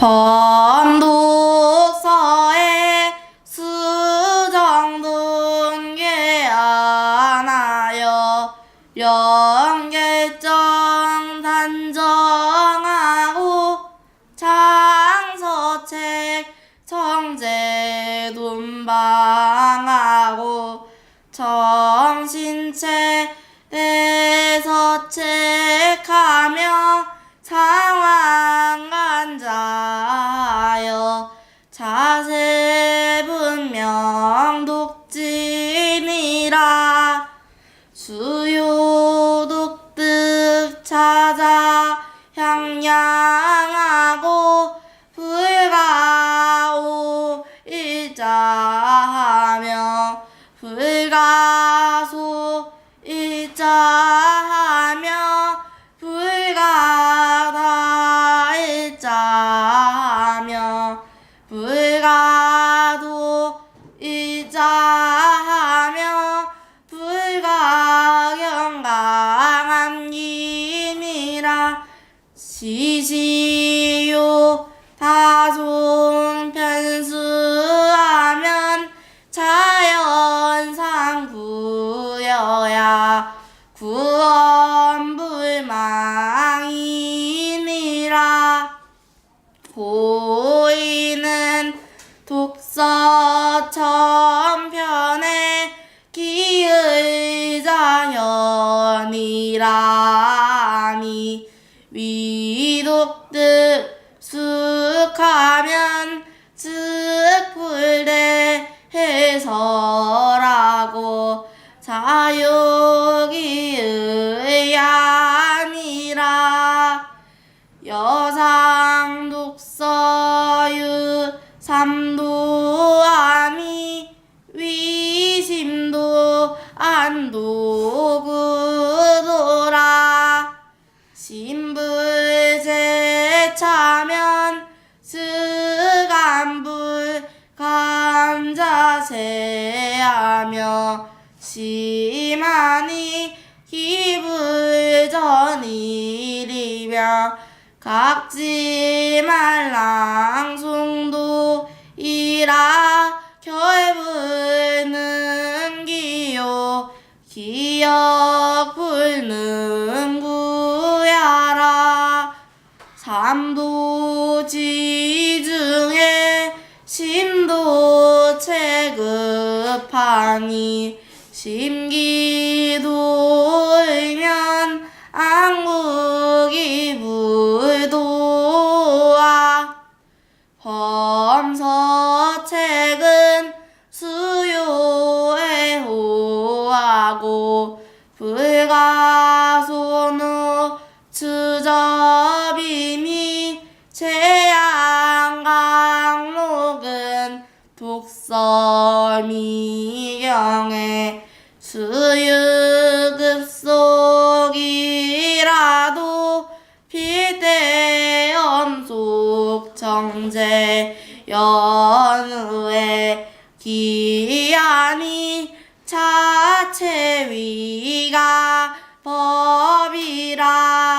번독서에 수정둔 게 하나여 영결정 단정하고 장서책 청제 돈방하고 정신체 대서책 자세 분명 독진이라. 수요 독득 찾아 향양하고 불가오 일자 시시요. 다손 편수하면 자연상 구여야 구원불망이니라. 보이는 독서 천 자욕이 의아니라 여상 독서유 삼도아미 위심도 안도구도라. 신불제 차면 스간불 감자세하며 심하니 기불전일이며 각지 말랑송도 이라 결불는 기요 기억 불는 구야라 삼도 지 중에 심도 체급하니 심기도이면 안국이 불도와 범서책은 수요에 호하고 불가소노 추접이미 재양강록은 독설미경에 수유급속이라도 필대엄속 정제 연후에 기한이 자체위가 법이라